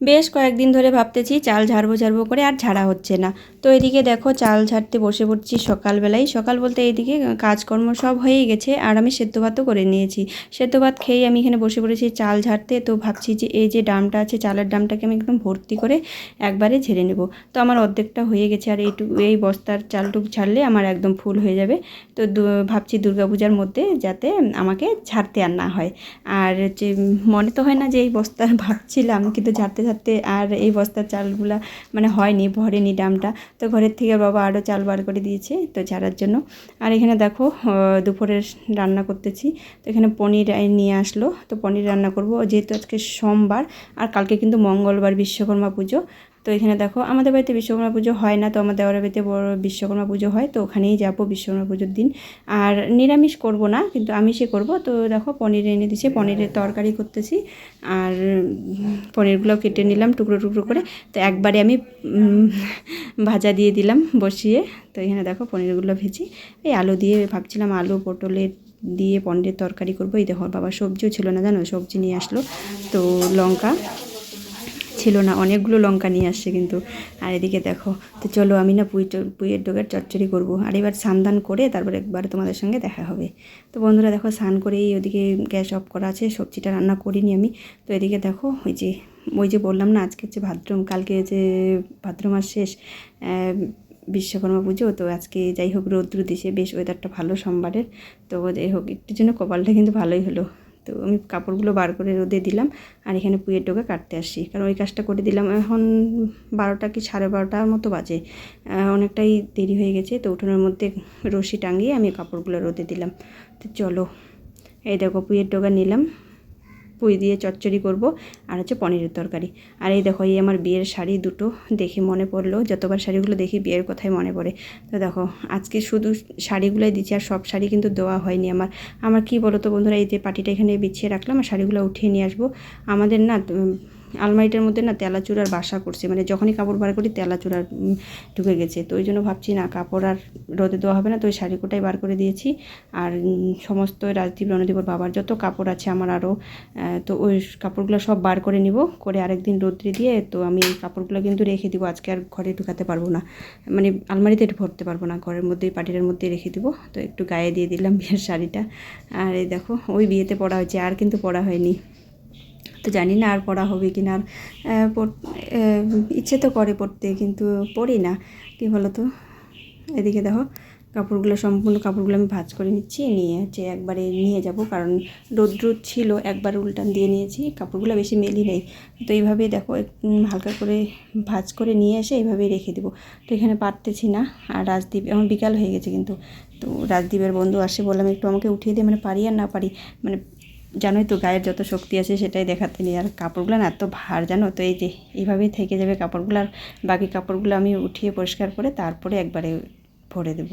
বেশ কয়েকদিন ধরে ভাবতেছি চাল ঝাড়বো ঝাড়বো করে আর ঝাড়া হচ্ছে না। তো এদিকে দেখো চাল ঝাড়তে বসে পড়ছি সকালবেলায় সকাল বলতে এইদিকে কাজকর্ম সব হয়েই গেছে আর আমি সেদ্ধ ভাতও করে নিয়েছি। সেদ্ধ ভাত খেয়েই আমি এখানে বসে পড়েছি চাল ঝাড়তে। তো ভাবছি যে এই যে ডামটা আছে, চালের ডামটাকে আমি একদম ভর্তি করে একবারে ঝেড়ে নেব। তো আমার অর্ধেকটা হয়ে গেছে আর এইটুকু এই বস্তার চালটুকু ছাড়লে আমার একদম ফুল হয়ে যাবে। তো ভাবছি দুর্গাপূজার মধ্যে যাতে আমাকে ঝাড়তে আর না হয়। আর হচ্ছে মনে তো হয় না যে এই বস্তা ভাবছিলাম কিন্তু ঝাড়তে ঝাড়তে আর এই বস্তার চালগুলা মানে হয়নি, ভরেনি ডামটা। তো ঘরের থেকে বাবা আরও চাল বার করে দিয়েছে তো ছাড়ার জন্য। আর এখানে দেখো দুপুরের রান্না করতেছি। তো এখানে পনির নিয়ে আসলো। তো পনির রান্না করব। যেহেতু আজকে সোমবার, আর কালকে কিন্তু মঙ্গলবার বিশ্বকর্মা পুজো। তো এখানে দেখো, আমাদের বাড়িতে বিশ্বকর্মা পুজো হয় না, তো আমাদের দেওয়ার বাড়িতে বড় বিশ্বকর্মা পুজো হয়, তো ওখানেই যাব বিশ্বকর্মা পুজোর দিন। আর নিরামিষ করব না, কিন্তু আমিষই করব। তো দেখো, পনির এনে দিছে পনিরের তরকারি করতেছি। আর পনিরগুলো কেটে নিলাম টুকরো টুকরো করে। তো একবারে আমি ভাজা দিয়ে দিলাম বসিয়ে। তো এখানে দেখো, পনিরগুলো ভেজি, এই আলু দিয়ে ভাবছিলাম আলু পটলের দিয়ে পনিরের তরকারি করব। এই দেখো, বাবা সবজিও ছিল না জানো, সবজি নিয়ে আসলো। তো লঙ্কা ছিল না, অনেকগুলো লঙ্কা নিয়ে আসছে কিন্তু। আর এদিকে দেখো, তো চলো আমি না পুই পুইয়ের ডোগার চচ্চড়ি করব। আর এবার স্নান করে তারপর একবার তোমাদের সঙ্গে দেখা হবে। তো বন্ধুরা দেখো, স্নান করেই ওদিকে গ্যাস অফ করা আছে, সবজিটা রান্না করিনি আমি। তো এদিকে দেখো, ওই যে ওই যে বললাম না, আজকে হচ্ছে ভাদ্র, কালকে যে ভাদ্র মাস শেষ বিশ্বকর্মা পুজো। তো আজকে যাই হোক রৌদ্র দিছে, বেশ ওয়েদারটা ভালো সোমবারের। তো যাই হোক একটু জন্য কপালটা কিন্তু ভালোই হলো। তো আমি কাপড়গুলো বার করে রোদে দিলাম আর এখানে পুয়ের টোকা কাটতে আসি। কারণ ওই কাজটা করে দিলাম, এখন বারোটা কি সাড়ে বারোটার মতো বাজে। অনেকটাই দেরি হয়ে গেছে, তো উঠোনের মধ্যে রশি টাঙিয়ে আমি কাপড়গুলো রোদে দিলাম। তো চলো, এই দেখো পুইয়ের টোকা নিলাম। পুঁই দিয়ে চচ্চড়ি করব, আর হচ্ছে পনিরের তরকারি। আর এই দেখো, এই আমার বিয়ের শাড়ি দুটো দেখে মনে পড়ল, যতবার শাড়িগুলো দেখি বিয়ের কথাই মনে পড়ে। তো দেখো, আজকে শুধু শাড়িগুলোই দিচ্ছি, আর সব শাড়ি কিন্তু দেওয়া হয়নি আমার। আমার কি বলো তো বন্ধুরা, এই যে পার্টিটা এখানে বিছিয়ে রাখলাম, আর শাড়িগুলো উঠিয়ে নিয়ে আসব। আমাদের না আলমারিটার মধ্যে না তেলাচুরার বাসা করছে মানে যখনই কাপড় বার করি তেলাচুরার ঢুকে গেছে। তো ওই জন্য ভাবছি না, কাপড় আর রোদে দেওয়া হবে না, তো ওই শাড়ি কোটাই বার করে দিয়েছি। আর সমস্ত রাজদীপ, রণদীপর বাবার যত কাপড় আছে আমার আরও তো ওই কাপড়গুলো সব বার করে নিব, করে আরেকদিন রোদ্রে দিয়ে, তো আমি এই কাপড়গুলো কিন্তু রেখে দিব। আজকে আর ঘরে ঢুকাতে পারব না। মানে আলমারিতে ভরতে পারব না, ঘরের মধ্যেই পাটিটার মধ্যে রেখে দিব। তো একটু গায়ে দিয়ে দিলাম বিয়ের শাড়িটা। আর এই দেখো, ওই বিয়েতে পরা হয়েছে, আর কিন্তু পরা হয়নি। তো জানি না আর পড়া হবে কি না। ইচ্ছে তো করে পড়তে, কিন্তু পড়ি না। কি বলো তো এদিকে দেখো, কাপড়গুলো সম্পূর্ণ কাপড়গুলো আমি ভাজ করে নিচ্ছি, নিয়ে হচ্ছে একবারে নিয়ে যাব, কারণ রৌদ্র ছিল, একবার উল্টান দিয়ে নিয়েছি, কাপড়গুলো বেশি মেলি নেই। তো এইভাবে দেখো হালকা করে ভাঁজ করে নিয়ে এসে এইভাবে রেখে দেবো। তো এখানে পারতেছি না, আর রাজদীপ, এখন বিকাল হয়ে গেছে কিন্তু। তো রাজদীপের বন্ধু আসে বললাম, একটু আমাকে উঠিয়ে দিয়ে মানে পারি আর না পারি? মানে জানোই তো গায়ের যত শক্তি আছে সেটাই দেখাতে নেই। আর কাপড়গুলো না এত ভার জানো তো, এই যে এইভাবেই থেকে যাবে কাপড়গুলো। আর বাকি কাপড়গুলো আমি উঠিয়ে পরিষ্কার করে তারপরে একবারে ভরে দেবো।